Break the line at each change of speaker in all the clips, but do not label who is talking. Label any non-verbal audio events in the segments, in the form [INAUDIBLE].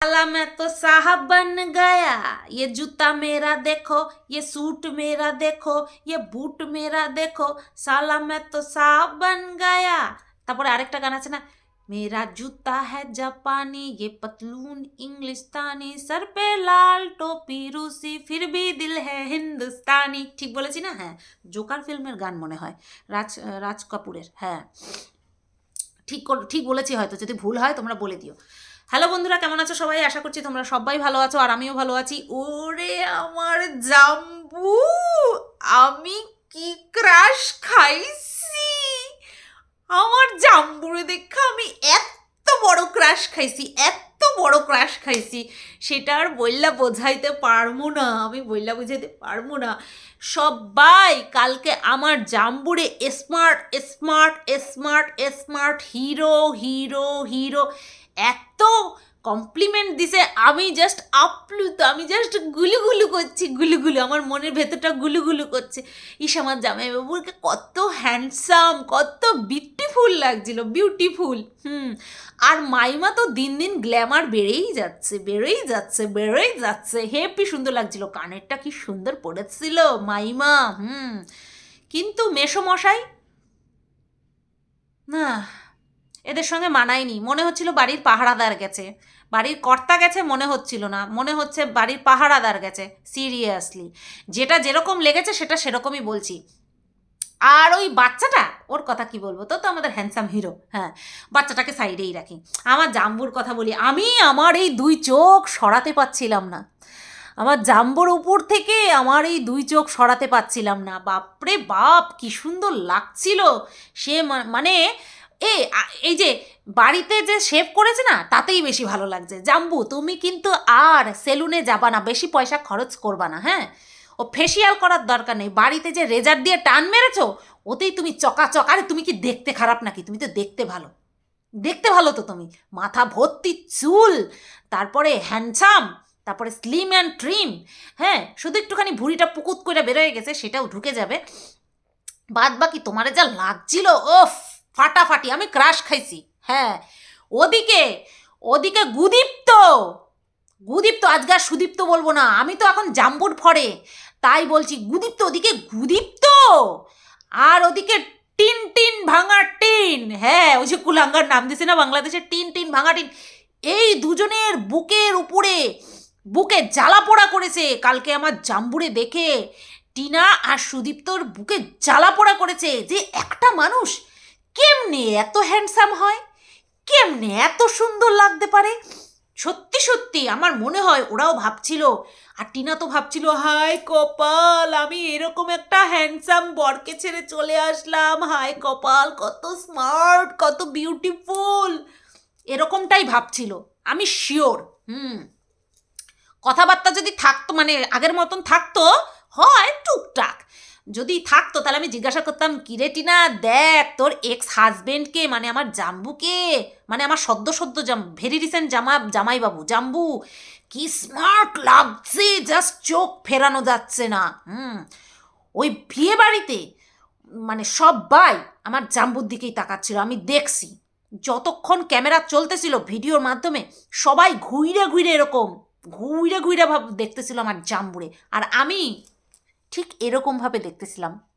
साला मैं तो साहब बन गया ये जूता मेरा देखो ये सूट मेरा देखो ये বুট मेरा देखो साला मैं तो साहब बन गया তারপরে আরেকটা গান আছে না मेरा जूता है जापानी ये पतलून इंग्लिस्तानी सर पे लाल टोपी रूसी फिर भी दिल है हिंदुस्तानी ঠিক বলেছি না হ্যাঁ জোকার ফিল্মের গান মনে হয় রাজ রাজ কাপুরের হ্যাঁ ঠিক কর- ঠিক বলেছি হয়তো যদি ভুল হয় তোমরা বলে দিও হ্যালো বন্ধুরা, কেমন আছো সবাই? আশা করছি তোমরা সবাই ভালো আছো আর আমিও ভালো আছি। ওরে আমার জাম্বু, আমি কি ক্রাশ খাইছি? আমার জাম্বুরে দেখা আমি এত বড় ক্রাশ খাইছি, এত বড় ক্রাশ খাইছি, সেটা আর বললা বোঝাইতে পারব না, আমি বললা বোঝাইতে পারব না। সবাই কালকে আমার জাম্বুরে smart smart smart smart hero hero hero এত কমপ্লিমেন্ট দিছে, আমি জাস্ট আপ্লুত আমি জাস্ট গুলুগুলু করছি গুলুগুলু আমার মনের ভেতরটা গুলুগুলু করছে। ইস, আমার জামাইবাবুকে কত হ্যান্ডসাম কত বিউটিফুল লাগছিল বিউটিফুল হুম। আর মাইমা তো দিন দিন গ্ল্যামার বেড়েই যাচ্ছে বেড়েই যাচ্ছে বেড়েই যাচ্ছে। হেপি সুন্দর লাগছিল, কানেরটা কি সুন্দর পড়েছিল মাইমা, হুম। কিন্তু মেশো মেসমশাই, না। এদের সঙ্গে মানায়নি। মনে হচ্ছিল বাড়ির পাহারাদার গেছে। বাড়ির কর্তা গেছে মনে হচ্ছিল না। মনে হচ্ছে বাড়ির পাহারাদার গেছে সিরিয়াসলি যেটা যেরকম লেগেছে সেটা সেরকমই বলছি। আর ওই বাচ্চাটা, ওর কথা কি বলব? তো তো আমাদের হ্যান্ডসাম হিরো হ্যাঁ। বাচ্চাটাকে সাইডেই রাখি। আমার জাম্বুর কথা বলি, আমি আমার এই দুই চোখ সরাতে পারছিলাম না। আমার জাম্বুর উপর থেকে আমার এই দুই চোখ সরাতে পারছিলাম না। বাপরে বাপ, কি সুন্দর লাগছিল। সে মানে এ এই যে বাড়িতে যে শেভ করেছে না, তাতেই বেশি ভালো লাগছে। জাম্বু, তুমি কিন্তু আর সেলুনে যাবা না, বেশি পয়সা খরচ করবা না হ্যাঁ? ও ফেসিয়াল করার দরকার নেই। বাড়িতে যে রেজার দিয়ে টান মেরেছো, ওতেই তুমি চকাচক। আরে, তুমি কি দেখতে খারাপ নাকি? তুমি তো দেখতে ভালো। দেখতে ভালো তো তুমি। মাথা ভর্তি চুল, তারপরে হ্যান্ডসাম তারপরে স্লিম অ্যান্ড ট্রিম হ্যাঁ? শুধু একটুখানি ভুঁড়িটা পুকুত করে বেরোয় গেছে, সেটাও ঢুকে যাবে। বাদ বাকি তোমারে যা লাগছিল ওফ ফাটাফাটি, আমি ক্রাশ খাইছি। হ্যাঁ ওদিকে ওদিকে গুদীপ্ত গুদীপ্ত, আজকে আর সুদীপ্ত বলব না, আমি তো এখন জাম্বুর ফরে তাই বলছি গুদীপ্ত, ওদিকে গুদীপ্ত, আর ওদিকে টিন টিন ভাঙা টিন হ্যাঁ ওই যে কুলাঙ্গার নাম দিছে না বাংলাদেশের টিন টিন ভাঙা টিন, এই দুজনের বুকের উপরে, বুকে জ্বালা পোড়া করেছে, কালকে আমার জাম্বুরে দেখে, টিনা আর সুদীপ্তর বুকে জ্বালা পোড়া করেছে, যে একটা মানুষ কেমনে এত হ্যান্ডসাম হয়? কেমনে এত সুন্দর লাগতে পারে? সত্যি সত্যি, আমার মনে হয় ওরাও ভাবছিল, আর টিনা তো ভাবছিল হাই কপাল, আমি এরকম একটা হ্যান্ডসাম বরকে ছেড়ে চলে আসলাম। হাই কপাল, কত স্মার্ট কত বিউটিফুল এরকমটাই ভাবছিল, আমি শিওর হুম। কথাবার্তা যদি থাকতো মানে আগের মতন থাকতো, হয় টুকটাক। যদি থাকতো, তাহলে আমি জিজ্ঞাসা করতাম, কিরে টিনা, দেখ, তোর এক্স হাজবেন্ডকে মানে আমার জাম্বুকে মানে আমার সদ্য সদ্য জাম ভেরি রিসেন্ট জামা, জামাইবাবু, জাম্বু, কি স্মার্ট লাগছে জাস্ট চোখ ফেরানো যাচ্ছে না। হুম, ওই বিয়ে বাড়িতে মানে সবাই আমার জাম্বুর দিকেই তাকাচ্ছিল, আমি দেখছি। যতক্ষণ ক্যামেরা চলতেছিল ভিডিওর মাধ্যমে, সবাই ঘুইরে ঘুইরে এরকম, ঘুইরে ঘুইরে ভাব, দেখতেছিল আমার জাম্বুরে। আর আমি ঠিক এরকমভাবে দেখতেছিলাম।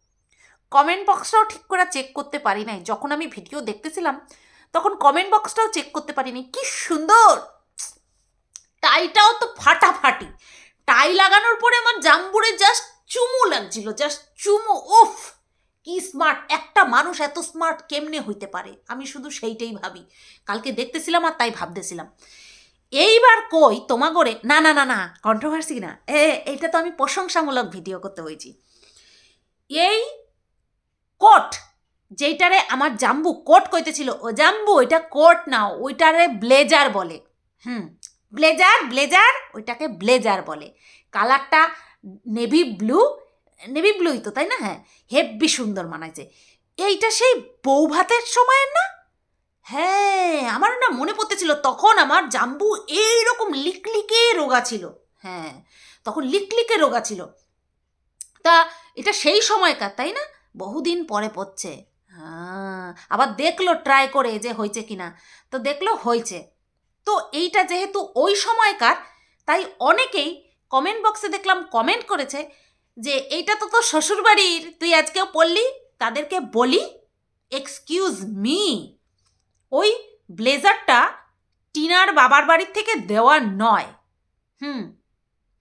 কমেন্ট বক্সটাও ঠিক করে চেক করতে পারি নাই। যখন আমি ভিডিও দেখতেছিলাম, তখন কমেন্ট বক্সটাও চেক করতে পারিনি। কি সুন্দর! টাইটাও তো ফাটাফাটি। টাই লাগানোর পরে আমার জাম্বুরে জাস্ট চুমু লাগছিল জাস্ট চুমু, উফ! কি স্মার্ট একটা মানুষ এত স্মার্ট কেমনে হইতে পারে? আমি শুধু সেইটাই ভাবি। কালকে দেখতেছিলাম আর তাই ভাবতেছিলাম। এইবার কই তোমাগরে? না না না না কন্ট্রোভার্সি না। এ এটা তো আমি প্রশংসামূলক ভিডিও করতে হয়েছি। এই কোট, যেইটারে আমার জাম্বু কোট কইতেছিল, ও জাম্বু ওইটা কোট না, ওইটারে ব্লেজার বলে। হুম, ব্লেজার ব্লেজার, ওইটাকে ব্লেজার বলে। কালারটা নেভি ব্লু, নেভি ব্লুই তো, তাই না? হ্যাঁ হেব্বি সুন্দর মানাইছে। এইটা সেই বউ ভাতের সময়ের না? হ্যাঁ আমার না মনে পড়তেছিল, তখন আমার জাম্বু এইরকম লিকলিকে রোগা ছিল। হ্যাঁ তখন লিকলিকে রোগা ছিল। তা এটা সেই সময়কার, তাই না? বহুদিন পরে পড়ছে। হ্যাঁ আবার দেখল ট্রাই করে যে হয়েছে কিনা। তো দেখল হয়েছে। তো এইটা যেহেতু ওই সময়কার, তাই অনেকেই কমেন্ট বক্সে দেখলাম কমেন্ট করেছে যে, এইটা তো তোর শ্বশুরবাড়ির, তুই আজকেও পড়লি? তাদেরকে বলি এক্সকিউজ মি ওই ব্লেজারটা টিনার বাবার বাড়ির থেকে দেওয়া নয়। হুম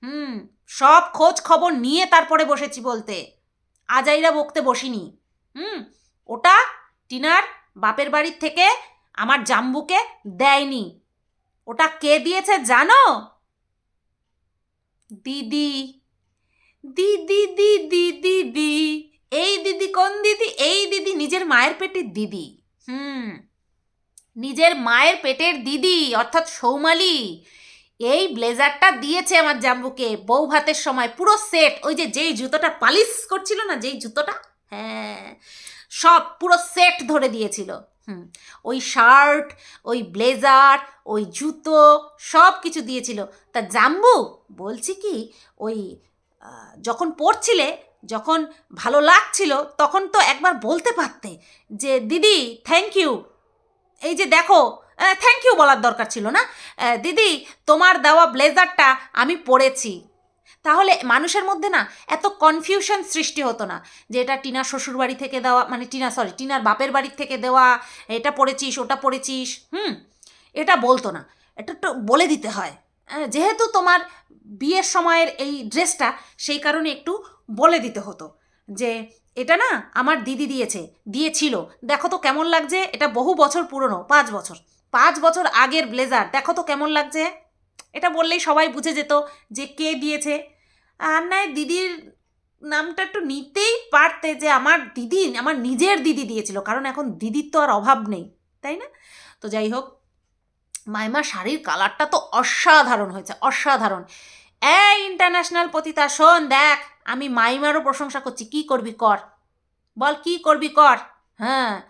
হুম, সব খোঁজ খবর নিয়ে তারপরে বসেছি বলতে। আজাইরা বকতে বসিনি। হুম, ওটা টিনার বাপের বাড়ির থেকে আমার জাম্বুকে দেয়নি। ওটা কে দিয়েছে জানো? দিদি দিদি দিদি দিদি, এই দিদি কোন দিদি? এই দিদি নিজের মায়ের পেটের দিদি। হুম। নিজের মায়ের পেটের দিদি, অর্থাৎ সৌমালি। এই ব্লেজারটা দিয়েছে আমার জাম্বুকে। বউ ভাতের সময় পুরো সেট। ওই যে যেই জুতোটা পালিশ করছিল না, যেই জুতোটা? হ্যাঁ সব পুরো সেট ধরে দিয়েছিল। হুম, ওই শার্ট, ওই ব্লেজার, ওই জুতো, সব কিছু দিয়েছিল। তা জাম্বু, বলছি কি, ওই যখন পড়ছিলে, যখন ভালো লাগছিল, তখন তো একবার বলতে পারতে যে, দিদি থ্যাংক ইউ এই যে দেখো থ্যাংক ইউ বলার দরকার ছিল না? দিদি, তোমার দেওয়া ব্লেজারটা আমি পরেছি তাহলে মানুষের মধ্যে না এত কনফিউশন সৃষ্টি হতো না যে এটা টিনার শ্বশুরবাড়ি থেকে দেওয়া মানে টিনা সরি টিনার বাপের বাড়ির থেকে দেওয়া, এটা পড়েছিস, ওটা পড়েছিস, হুম? এটা বলতো না। এটা একটু বলে দিতে হয়। যেহেতু তোমার বিয়ের সময়ের এই ড্রেসটা সেই কারণে একটু বলে দিতে হতো যে এটা না আমার দিদি দিয়েছে, দিয়েছিল। দেখো তো কেমন লাগছে, এটা বহু বছর পুরনো, পাঁচ বছর। পাঁচ বছর আগের ব্লেজার, দেখো তো কেমন লাগছে। এটা বললেই সবাই বুঝে যেত যে কে দিয়েছে। আর নয় দিদির নামটা একটু নিতেই পারতে যে আমার দিদি, আমার নিজের দিদি দিয়েছিল, কারণ এখন দিদির তো আর অভাব নেই, তাই না? তো যাই হোক, মাইমা শাড়ির কালারটা তো অসাধারণ হয়েছে, অসাধারণ। এই ইন্টারন্যাশনাল পতিতা শোন, দেখ আমি মাইমারও প্রশংসা করছি। কি করবি কর? বল, কি করবি কর? হ্যাঁ।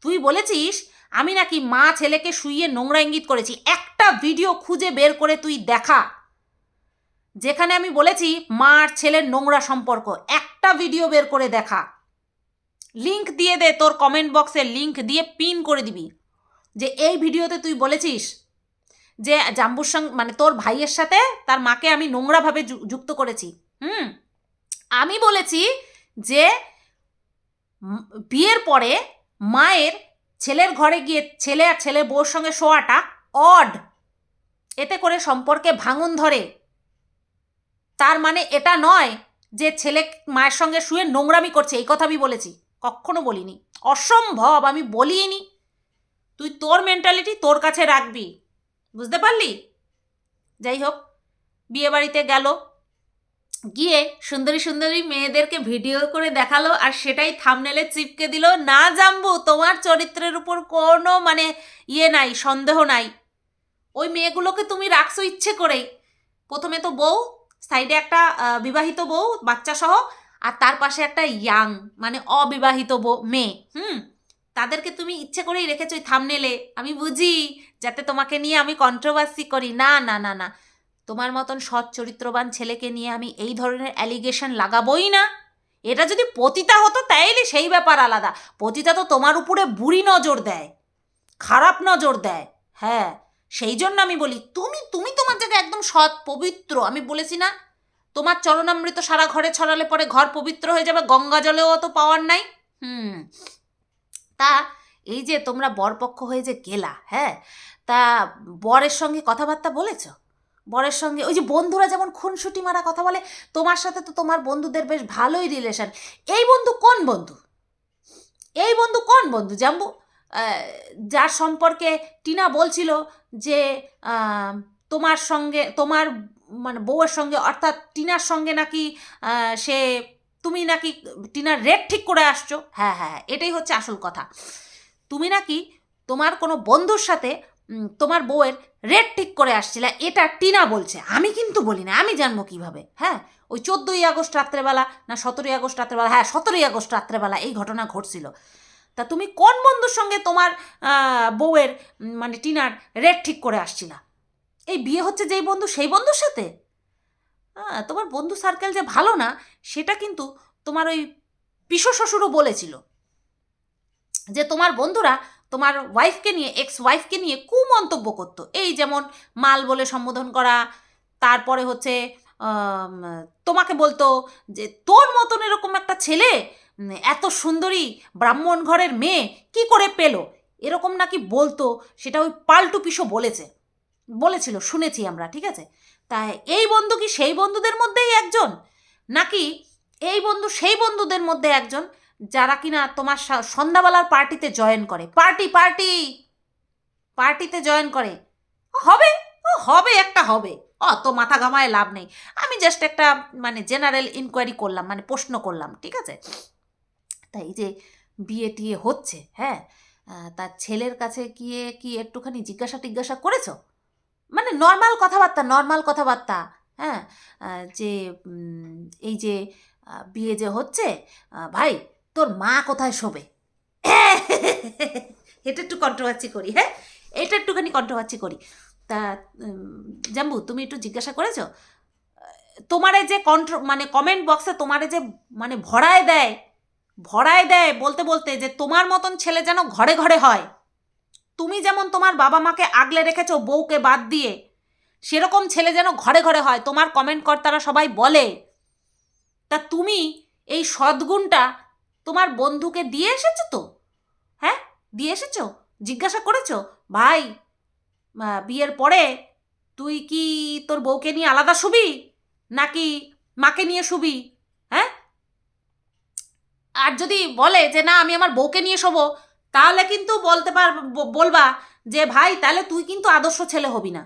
তুই বলেছিস, আমি নাকি মা ছেলেকে শুইয়ে নোংরা ইঙ্গিত করেছি। একটা ভিডিও খুঁজে বের করে তুই দেখা। যেখানে আমি বলেছি, মা আর ছেলের নোংরা সম্পর্ক। একটা ভিডিও বের করে দেখা। লিংক দিয়ে দে, তোর কমেন্ট বক্সে লিংক দিয়ে পিন করে দিবি। যে এই ভিডিওতে তুই বলেছিস যে জাম্বুর সঙ্গে মানে তোর ভাইয়ের সাথে তার মাকে আমি নোংরাভাবে যুক্ত করেছি। হুম? আমি বলেছি যে বিয়ের পরে মায়ের ছেলের ঘরে গিয়ে ছেলে আর ছেলে বউর সঙ্গে শোয়াটা অড এতে করে সম্পর্কে ভাঙন ধরে। তার মানে এটা নয় যে ছেলে মায়ের সঙ্গে শুয়ে নোংরামি করছে, এই কথা আমি বলেছি। কখনো বলিনি। অসম্ভব, আমি বলিনি। তুই তোর মেন্টালিটি তোর কাছে রাখবি। বুঝতে পারলি? যাই হোক বিয়ে বাড়িতে গেল। গিয়ে সুন্দরী সুন্দরী মেয়েদেরকে ভিডিও করে দেখাল আর সেটাই থামনেলে চিপকে দিল, না জাম্বু, তোমার চরিত্রের উপর কোনো মানে ইয়ে নাই, সন্দেহ নাই। ওই মেয়েগুলোকে তুমি রাখছো ইচ্ছে করেই। প্রথমে তো বউ সাইডে একটা বিবাহিত বউ, বাচ্চা সহ, আর তার পাশে একটা ইয়াং মানে অবিবাহিত বউ, মেয়ে, হুম? তাদেরকে তুমি ইচ্ছে করেই রেখেছো ওই থামনেলে আমি বুঝি, যাতে তোমাকে নিয়ে আমি কন্ট্রোভার্সি করি। না না না না। তোমার মতন সৎ চরিত্রবান ছেলেকে নিয়ে আমি এই ধরনের অ্যালিগেশন লাগাবোই না। এটা যদি পতিতা হতো, তাইলে সেই ব্যাপার আলাদা। পতিতা তো তোমার উপরে বুড়ি নজর দেয়, খারাপ নজর দেয়। হ্যাঁ সেই জন্য আমি বলি, তুমি তুমি তোমার জায়গায় একদম সৎ, পবিত্র। আমি বলেছি না, তোমার চরণামৃত সারা ঘরে ছড়ালে পরে ঘর পবিত্র হয়ে যাবে, গঙ্গা জলেও তো পাওয়ার নাই। হুম, তা এই যে তোমরা বরপক্ষ হয়ে যে গেলা হ্যাঁ তা বরের সঙ্গে কথাবার্তা বলেছ? বরের সঙ্গে, ওই যে বন্ধুরা যেমন খুনসুটি মারা কথা বলে, তোমার সাথে তো তোমার বন্ধুদের বেশ ভালোই রিলেশন এই বন্ধু কোন বন্ধু? এই বন্ধু কোন বন্ধু? জাম্বু যার সম্পর্কে টিনা বলছিল যে তোমার সঙ্গে, তোমার মানে বউয়ের সঙ্গে, অর্থাৎ টিনার সঙ্গে নাকি সে, তুমি নাকি টিনার রেট ঠিক করে আসছো? হ্যাঁ হ্যাঁ এটাই হচ্ছে আসল কথা। তুমি নাকি তোমার কোনো বন্ধুর সাথে তোমার বউয়ের রেট ঠিক করে আসছিলে এটা টিনা বলছে। আমি কিন্তু বলি না আমি জানব কীভাবে হ্যাঁ? ওই চোদ্দোই আগস্ট রাত্রেবেলা না সতেরোই আগস্ট রাত্রেবেলা হ্যাঁ সতেরোই আগস্ট রাত্রেবেলা এই ঘটনা ঘটছিল। তা তুমি কোন বন্ধুর সঙ্গে তোমার বউয়ের মানে টিনার রেট ঠিক করে আসছিলা? এই বিয়ে হচ্ছে যেই বন্ধু সেই বন্ধুর সাথে? হ্যাঁ, তোমার বন্ধু সার্কেল যে ভালো না সেটা কিন্তু তোমার ওই পিসো শ্বশুরও বলেছিল যে তোমার বন্ধুরা তোমার ওয়াইফকে নিয়ে এক্স ওয়াইফকে নিয়ে কুমন্তব্য করতো। এই যেমন মাল বলে সম্বোধন করা, তারপরে হচ্ছে তোমাকে বলতো যে, তোর মতন এরকম একটা ছেলে এত সুন্দরী ব্রাহ্মণ ঘরের মেয়ে কি করে পেল? এরকম নাকি বলতো, সেটা ওই পাল্টু পিসো বলেছে। বলেছিল, শুনেছি আমরা, ঠিক আছে? তাই এই বন্ধু কি সেই বন্ধুদের মধ্যেই একজন? নাকি এই বন্ধু সেই বন্ধুদের মধ্যে একজন? যারা কিনা তোমার সন্ধ্যাবেলার পার্টিতে জয়েন করে। পার্টি পার্টি পার্টিতে জয়েন করে। হবে? ও হবে, একটা হবে। অত মাথা ঘামায় লাভ নেই। আমি জাস্ট একটা মানে জেনারেল ইনকোয়ারি করলাম মানে প্রশ্ন করলাম, ঠিক আছে? তাই যে বিয়ে টিয়ে হচ্ছে হ্যাঁ? তার ছেলের কাছে গিয়ে কি একটুখানি জিজ্ঞাসা টিজ্ঞাসা করেছ? মানে নর্মাল কথাবার্তা নর্মাল কথাবার্তা হ্যাঁ? যে এই যে বিয়ে যে হচ্ছে ভাই তোর মা কোথায় শোবে? এটা একটু কন্ট্রোভার্সি করি হ্যাঁ? এটা একটুখানি কন্ট্রোভার্সি করি। তা জাম্বু, তুমি একটু জিজ্ঞাসা করেছ? তোমারে যে কন্ট্রো মানে কমেন্ট বক্সে তোমারে যে মানে ভরায় দেয় ভরায় দেয় বলতে বলতে যে তোমার মতন ছেলে যেন ঘরে ঘরে হয়। তুমি যেমন তোমার বাবা মাকে আগলে রেখেছো বউকে বাদ দিয়ে, সেরকম ছেলে যেন ঘরে ঘরে হয়, তোমার কমেন্ট কর্তারা সবাই বলে। তা তুমি এই সদ্গুণটা তোমার বন্ধুকে দিয়ে এসেছ তো? হ্যাঁ? দিয়ে এসেছ? জিজ্ঞাসা করেছ? ভাই বিয়ের পরে তুই কি তোর বউকে নিয়ে আলাদা শুবি? নাকি মাকে নিয়ে শুবি? হ্যাঁ? আর যদি বলে যে না, আমি আমার বউকে নিয়ে শোবো, তাহলে কিন্তু বলতে পার বলবা যে, ভাই, তাহলে তুই কিন্তু আদর্শ ছেলে হবি না।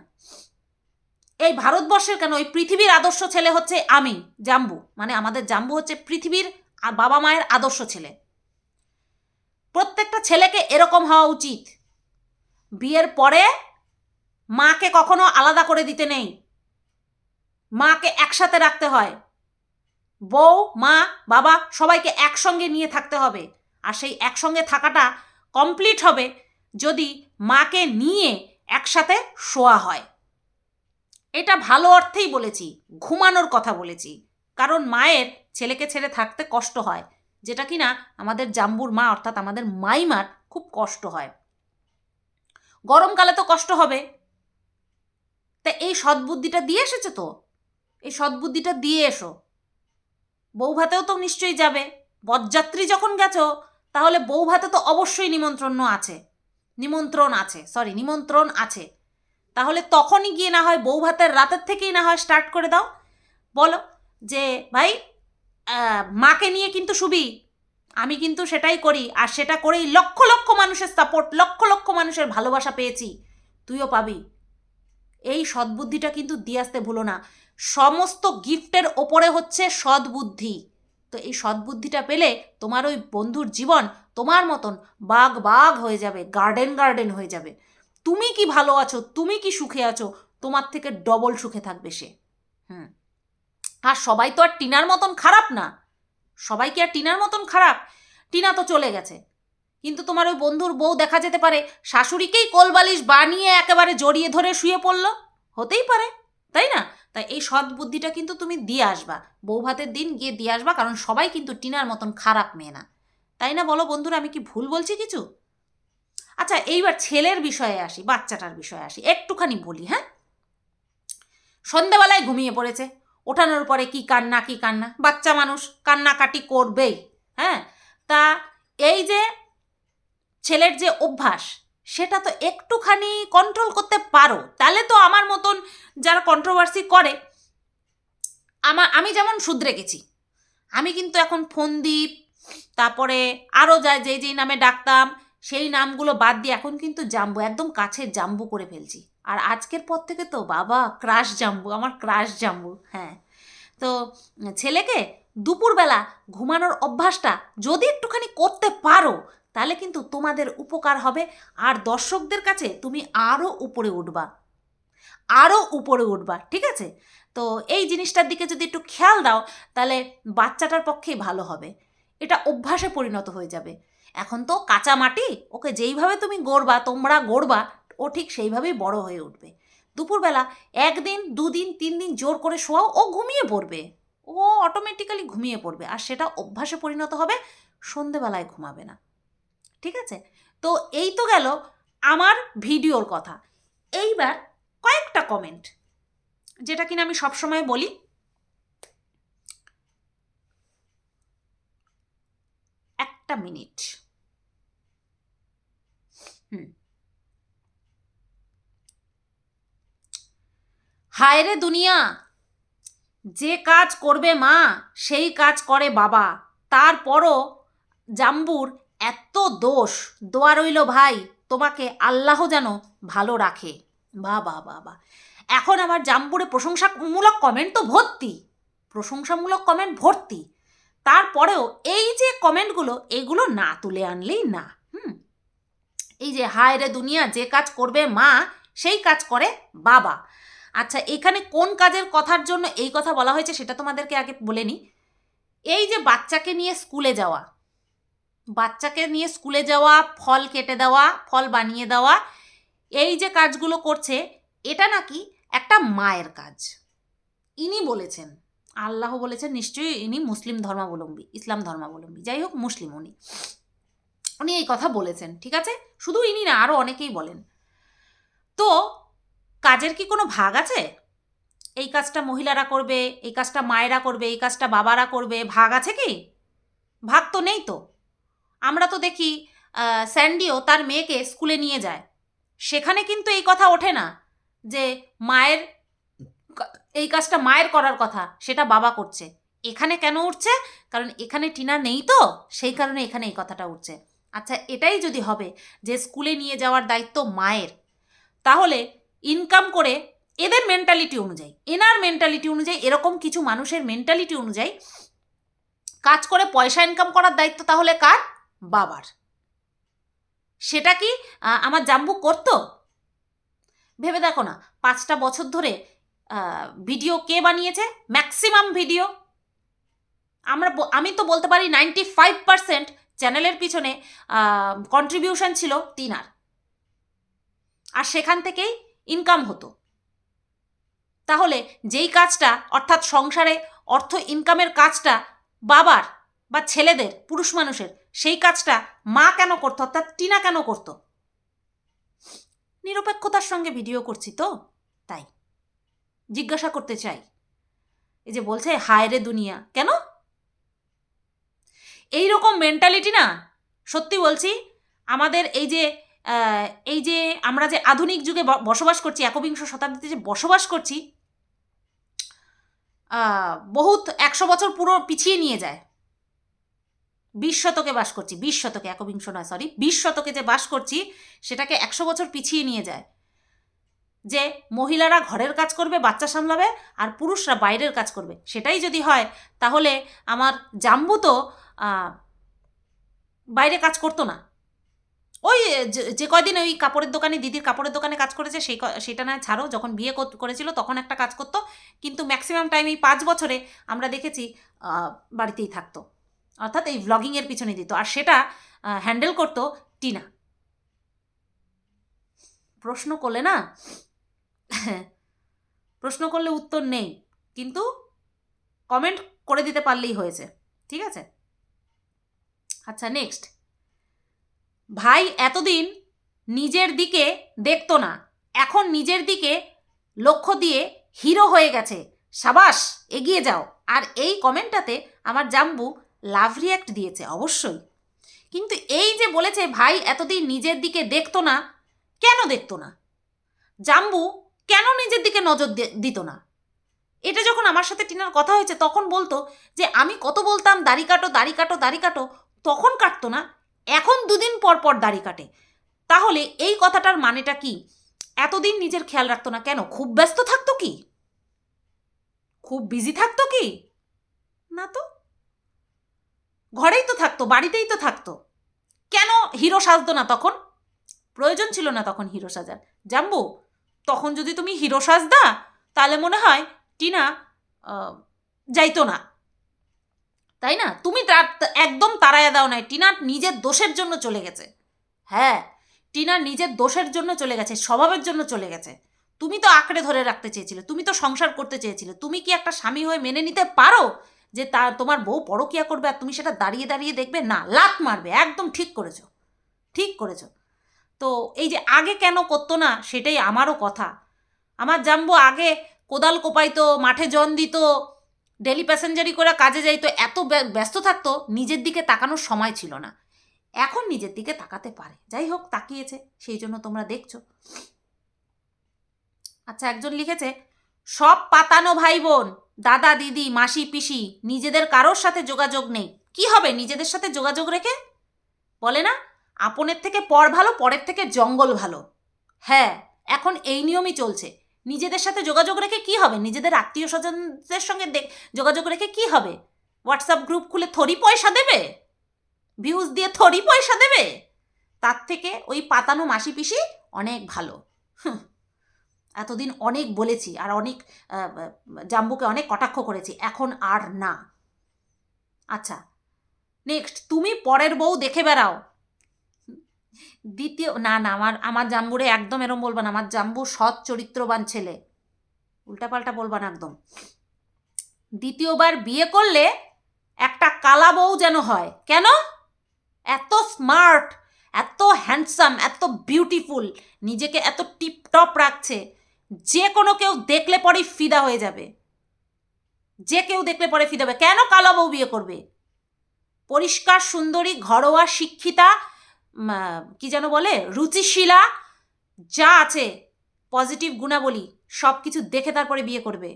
এই ভারতবর্ষের কেন? এই পৃথিবীর আদর্শ ছেলে হচ্ছে আমি, জাম্বু। মানে আমাদের জাম্বু হচ্ছে পৃথিবীর আ- বাবা মায়ের আদর্শ ছেলে। প্রত্যেকটা ছেলেকে এরকম হওয়া উচিত। বিয়ের পরে মাকে কখনো আলাদা করে দিতে নেই। মাকে একসাথে রাখতে হয়। বউ, মা, বাবা সবাইকে একসঙ্গে নিয়ে থাকতে হবে। আর সেই একসঙ্গে থাকাটা কমপ্লিট হবে যদি মাকে নিয়ে একসাথে শোয়া হয়। এটা ভালো অর্থেই বলেছি, ঘুমানোর কথা বলেছি। কারণ মায়ের ছেলেকে ছেড়ে থাকতে কষ্ট হয়, যেটা কি না আমাদের জাম্বুর মা অর্থাৎ আমাদের মাইমার খুব কষ্ট হয়। গরমকালে তো কষ্ট হবে। তা এই সদ্বুদ্ধিটা দিয়ে এসেছ তো? এই সদ্বুদ্ধিটা দিয়ে এসো। বউ ভাতেও তো নিশ্চয়ই যাবে। বরযাত্রী যখন গেছো, তাহলে বউ ভাতে তো অবশ্যই নিমন্ত্রণ আছে। নিমন্ত্রণ আছে সরি নিমন্ত্রণ আছে। তাহলে তখনই গিয়ে না হয় বউ ভাতের রাতের থেকেই না হয় স্টার্ট করে দাও। বলো যে, ভাই মাকে নিয়ে কিন্তু শুবি আমি কিন্তু সেটাই করি। আর সেটা করেই লক্ষ লক্ষ মানুষের সাপোর্ট লক্ষ লক্ষ মানুষের ভালোবাসা পেয়েছি। তুইও পাবি। এই সদ্বুদ্ধিটা কিন্তু দিয়ে আসতে ভুলো না। সমস্ত গিফটের ওপরে হচ্ছে সদ্বুদ্ধি। তো এই সদ্বুদ্ধিটা পেলে তোমার ওই বন্ধুর জীবন তোমার মতন বাঘ বাঘ হয়ে যাবে গার্ডেন গার্ডেন হয়ে যাবে। তুমি কি ভালো আছো? তুমি কি সুখে আছো? তোমার থেকে ডবল সুখে থাকবে সে। হুম। আর সবাই তো আর টিনার মতন খারাপ না। সবাই কি আর টিনার মতন খারাপ? টিনা তো চলে গেছে। কিন্তু তোমার ওই বন্ধুর বউ দেখা যেতে পারে, শাশুড়িকেই কোলবালিশ বানিয়ে একেবারে জড়িয়ে ধরে শুয়ে পড়ল। হতেই পারে, তাই না? তাই এই সৎ বুদ্ধিটা কিন্তু তুমি দিয়ে আসবা। বউ ভাতের দিন গিয়ে দিয়ে আসবা, কারণ সবাই কিন্তু টিনার মতন খারাপ মেয়ে না। তাই না বলো বন্ধুরা, আমি কি ভুল বলছি কিছু? আচ্ছা এইবার ছেলের বিষয়ে আসি, বাচ্চাটার বিষয়ে আসি, একটুখানি বলি হ্যাঁ? সন্ধ্যাবেলায় ঘুমিয়ে পড়েছে। ওঠানোর পরে কি কান্না কি কান্না? বাচ্চা মানুষ কান্নাকাটি করবেই হ্যাঁ? তা এই যে ছেলের যে অভ্যাস, সেটা তো একটুখানি কন্ট্রোল করতে পারো। তাহলে তো আমার মতন যারা কন্ট্রোভার্সি করে আমার আমি যেমন শুধরে গেছি, আমি কিন্তু এখন ফন্দীপ তারপরে আরও যায় যেই যেই নামে ডাকতাম সেই নামগুলো বাদ দিয়ে এখন কিন্তু জাম্বু, একদম কাছের জাম্বু করে ফেলছি। আর আজকের পর থেকে তো, বাবা ক্রাশ জাম্বু, আমার ক্রাশ জাম্বু হ্যাঁ। তো ছেলেকে দুপুরবেলা ঘুমানোর অভ্যাসটা যদি একটুখানি করতে পারো, তাহলে কিন্তু তোমাদের উপকার হবে। আর দর্শকদের কাছে তুমি আরও উপরে উঠবা। আরও উপরে উঠবা, ঠিক আছে? তো এই জিনিসটার দিকে যদি একটু খেয়াল দাও, তাহলে বাচ্চাটার পক্ষেই ভালো হবে। এটা অভ্যাসে পরিণত হয়ে যাবে। এখন তো কাঁচা মাটি, ওকে যেইভাবে তুমি গড়বা, তোমরা গড়বা, ও ঠিক সেইভাবেই বড় হয়ে উঠবে। দুপুরবেলা একদিন, দুদিন তিন দিন জোর করে শোয়াও, ও ঘুমিয়ে পড়বে। ও অটোমেটিক্যালি ঘুমিয়ে পড়বে, আর সেটা অভ্যাসে পরিণত হবে, সন্ধেবেলায় ঘুমাবে না। ঠিক আছে? তো এই তো গেল আমার ভিডিওর কথা। এইবার কয়েকটা কমেন্ট যেটা কিনা আমি সবসময় বলি। একটা মিনিট হায় রে দুনিয়া, যে কাজ করবে মা, সেই কাজ করে বাবা। তারপরও জাম্বুর এত দোষ, দোয়া রইল ভাই, তোমাকে আল্লাহ যেন ভালো রাখে। বা বা বা বা এখন আমার জাম্বুরে প্রশংসামূলক কমেন্ট তো ভর্তি, প্রশংসামূলক কমেন্ট ভর্তি। তারপরেও এই যে কমেন্টগুলো এগুলো না তুলে আনলেই না। এই যে, হায় রে দুনিয়া, যে কাজ করবে মা, সেই কাজ করে বাবা। আচ্ছা এখানে কোন কাজের কথার জন্য এই কথা বলা হয়েছে সেটা তোমাদেরকে আগে বলে নিই। এই যে, বাচ্চাকে নিয়ে স্কুলে যাওয়া, বাচ্চাকে নিয়ে স্কুলে যাওয়া, ফল কেটে দেওয়া, ফল বানিয়ে দেওয়া, এই যে কাজগুলো করছে, এটা নাকি একটা মায়ের কাজ। ইনি বলেছেন, আল্লাহ বলেছেন, নিশ্চয়ই ইনি মুসলিম ধর্মাবলম্বী, ইসলাম ধর্মাবলম্বী, যাই হোক, মুসলিম উনি। উনি এই কথা বলেছেন, ঠিক আছে? শুধু ইনি না আরও অনেকেই বলেন। তো কাজের কি কোনো ভাগ আছে? এই কাজটা মহিলারা করবে, এই কাজটা মায়েরা করবে, এই কাজটা বাবারা করবে, ভাগ আছে কি? ভাগ তো নেই তো। আমরা তো দেখি স্যান্ডিও তার মেয়েকে স্কুলে নিয়ে যায়। সেখানে কিন্তু এই কথা ওঠে না যে মায়ের এই কাজটা মায়ের করার কথা, সেটা বাবা করছে। এখানে কেন উঠছে? কারণ এখানে টিনা নেই তো, সেই কারণে এখানে এই কথাটা উঠছে। আচ্ছা এটাই যদি হবে যে স্কুলে নিয়ে যাওয়ার দায়িত্ব মায়ের, তাহলে ইনকাম করে এদের মেন্টালিটি অনুযায়ী, এনার মেন্টালিটি অনুযায়ী, এরকম কিছু মানুষের মেন্টালিটি অনুযায়ী কাজ করে পয়সা ইনকাম করার দায়িত্ব তাহলে কার? বাবার। সেটা কি আমার জাম্বু করতো? ভেবে দেখো না, পাঁচটা বছর ধরে ভিডিও কে বানিয়েছে? ম্যাক্সিমাম ভিডিও আমরা আমি তো বলতে পারি নাইনটি ফাইভ পার্সেন্ট চ্যানেলের পিছনে কন্ট্রিবিউশন ছিল তিনার আর। সেখান থেকেই ইনকাম হতো। তাহলে যেই কাজটা, অর্থাৎ সংসারে অর্থ ইনকামের কাজটা বাবার বা ছেলেদের, পুরুষ মানুষের, সেই কাজটা মা কেন করতো, অর্থাৎ টিনা কেন করতো? নিরপেক্ষতার সঙ্গে ভিডিও করছি তো, তাই। জিজ্ঞাসা করতে চাই। এই যে বলছে, হায় রে দুনিয়া। কেন? এই রকম মেন্টালিটি না, সত্যি বলছি, আমাদের এই যে এই যে আমরা যে আধুনিক যুগে বসবাস করছি, একবিংশ শতাব্দীতে যে বসবাস করছি বহুত একশো বছর পুরো পিছিয়ে নিয়ে যায়। বিশ শতকে বাস করছি, বিশ শতকে, একবিংশ নয় সরি বিশ শতকে যে বাস করছি, সেটাকে একশো বছর পিছিয়ে নিয়ে যায়। যে মহিলারা ঘরের কাজ করবে, বাচ্চা সামলাবে, আর পুরুষরা বাইরের কাজ করবে। সেটাই যদি হয়, তাহলে আমার জাম্বু তো বাইরে কাজ করতো না। ওই যে- কয়দিন ওই কাপড়ের দোকানে, দিদির কাপড়ের দোকানে কাজ করেছে, সেই সেটা না ছাড়ো, যখন বিয়ে করেছিল তখন একটা কাজ করতো, কিন্তু ম্যাক্সিমাম টাইম এই পাঁচ বছরে আমরা দেখেছি বাড়িতেই থাকতো। অর্থাৎ এই ভ্লগিংয়ের পিছনে দিত। আর সেটা হ্যান্ডেল করতো টিনা। প্রশ্ন করলে না, প্রশ্ন করলে উত্তর নেই, কিন্তু কমেন্ট করে দিতে পারলেই হয়েছে। ঠিক আছে? আচ্ছা নেক্সট ভাই এতদিন নিজের দিকে দেখতো না। এখন নিজের দিকে লক্ষ্য দিয়ে হিরো হয়ে গেছে। সাবাস, এগিয়ে যাও। আর এই কমেন্টটাতে আমার জাম্বু লাভ রিয়াক্ট দিয়েছে, অবশ্যই। কিন্তু এই যে বলেছে ভাই এতদিন নিজের দিকে দেখতো না, কেন দেখতো না? জাম্বু কেন নিজের দিকে নজর দিত না? এটা যখন আমার সাথে টিনার কথা হয়েছে, তখন বলতো যে, আমি কত বলতাম, দাড়ি কাটো দাড়ি কাটো দাড়ি কাটো। তখন কাটতো না, এখন দুদিন পর পর দাড়ি কাটে। তাহলে এই কথাটার মানেটা কি? এতদিন নিজের খেয়াল রাখতো না কেন? খুব ব্যস্ত থাকতো কি? খুব বিজি থাকতো কি? না তো। ঘরেই তো থাকতো, বাড়িতেই তো থাকতো। কেন হিরো সাজতো না তখন? প্রয়োজন ছিল না তখন হিরো সাজার। জাম্বু, তখন যদি তুমি হিরো সাজদা তাহলে মনে হয় টিনা যাইতো না। তাই না? তুমি একদম তাড়াইয়া দাও নাই। টিনা নিজের দোষের জন্য চলে গেছে। হ্যাঁ টিনা নিজের দোষের জন্য চলে গেছে, স্বভাবের জন্য চলে গেছে। তুমি তো আঁকড়ে ধরে রাখতে চেয়েছিলে, তুমি তো সংসার করতে চেয়েছিলে। তুমি কি একটা স্বামী হয়ে মেনে নিতে পারো যে তা তোমার বউ পরকিয়া করবে আর তুমি সেটা দাঁড়িয়ে দাঁড়িয়ে দেখবে? না লাত মারবে, একদম ঠিক করেছ। ঠিক করেছ। তো এই যে আগে কেন করতো না, সেটাই আমারও কথা। আমার জানব আগে কোদাল কোপাইতো, মাঠে জন দিত ডেলি প্যাসেঞ্জারি করে কাজে যাইতো এত ব্য- ব্যস্ত থাকতো, নিজের দিকে তাকানোর সময় ছিল না। এখন নিজের দিকে তাকাতে পারে। যাই হোক, তাকিয়েছে, সেই জন্য তোমরা দেখছ। আচ্ছা একজন লিখেছে, সব পাতানো ভাই বোন দাদা, দিদি, মাসি, পিসি, নিজেদের কারোর সাথে যোগাযোগ নেই। কি হবে, নিজেদের সাথে যোগাযোগ রেখে? বলে না, আপনের থেকে পর ভালো, পরের থেকে জঙ্গল ভালো। হ্যাঁ এখন এই নিয়মই চলছে। নিজেদের সাথে যোগাযোগ রেখে কি হবে? নিজেদের আত্মীয় স্বজনদের সঙ্গে যোগাযোগ রেখে কি হবে? হোয়াটসঅ্যাপ গ্রুপ খুলে থরি পয়সা দেবে? ভিউজ দিয়ে থরি পয়সা দেবে? তার থেকে ওই পাতানো মাসি পিসি অনেক ভালো। এতদিন অনেক বলেছি আর অনেক জাম্বুকে অনেক কটাক্ষ করেছি, এখন আর না। আচ্ছা নেক্সট তুমি পরের বউ দেখে বেড়াও। দ্বিতীয়, না না, আমার আমার জাম্বুরে একদম এরম বলবা না, আমার জাম্বু সৎ চরিত্রবান ছেলে। উল্টাপাল্টা বলবা না একদম। দ্বিতীয়বার বিয়ে করলে একটা কালা বউ যেন হয়। কেন? এত স্মার্ট, এত হ্যান্ডসাম, এত বিউটিফুল, নিজেকে এত টিপটপ রাখছে। যে কোনো কেউ দেখলে পরেই ফিদা হয়ে যাবে। যে কেউ দেখলে পরে ফিদা হবে। কেন কালো বউ বিয়ে করবে? পরিষ্কার, সুন্দরী, ঘরোয়া, শিক্ষিতা কি যেন বলে, রুচিশীলা, যা আছে পজিটিভ গুণাবলী সব কিছু দেখে তারপরে বিয়ে করবে।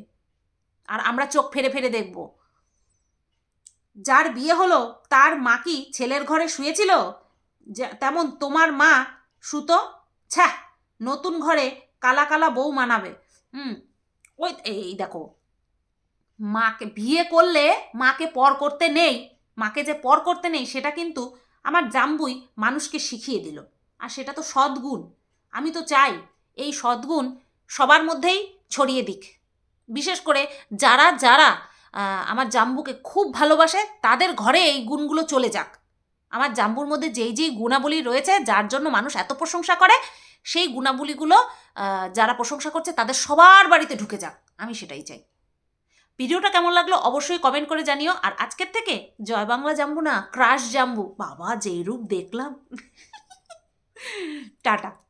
আর আমরা চোখ ফেরে ফেরে দেখব। যার বিয়ে হলো, তার মা কি ছেলের ঘরে শুয়েছিল? তেমন তোমার মা সুতো? ছ্যা, নতুন ঘরে কালা কালা বউ মানাবে। হুম, ওই এই দেখো। মাকে, বিয়ে করলে মাকে পর করতে নেই, মাকে যে পর করতে নেই, সেটা কিন্তু আমার জাম্বুই মানুষকে শিখিয়ে দিল। আর সেটা তো সদ্গুণ। আমি তো চাই এই সদ্গুণ সবার মধ্যেই ছড়িয়ে দিক। বিশেষ করে যারা যারা আমার জাম্বুকে খুব ভালোবাসে, তাদের ঘরে এই গুণগুলো চলে যাক। আমার জাম্বুর মধ্যে যেই যেই গুণাবলী রয়েছে, যার জন্য মানুষ এত প্রশংসা করে, সেই গুণাবলীগুলো যারা প্রশংসা করছে, তাদের সবার বাড়িতে ঢুকে যাক। আমি সেটাই চাই। ভিডিওটা কেমন লাগল অবশ্যই কমেন্ট করে জানিও। আর আজকের থেকে জয় বাংলা জাম্বু না ক্রাশ জাম্বু। বাবা, যেই রূপ দেখলাম। [LAUGHS] টাটা।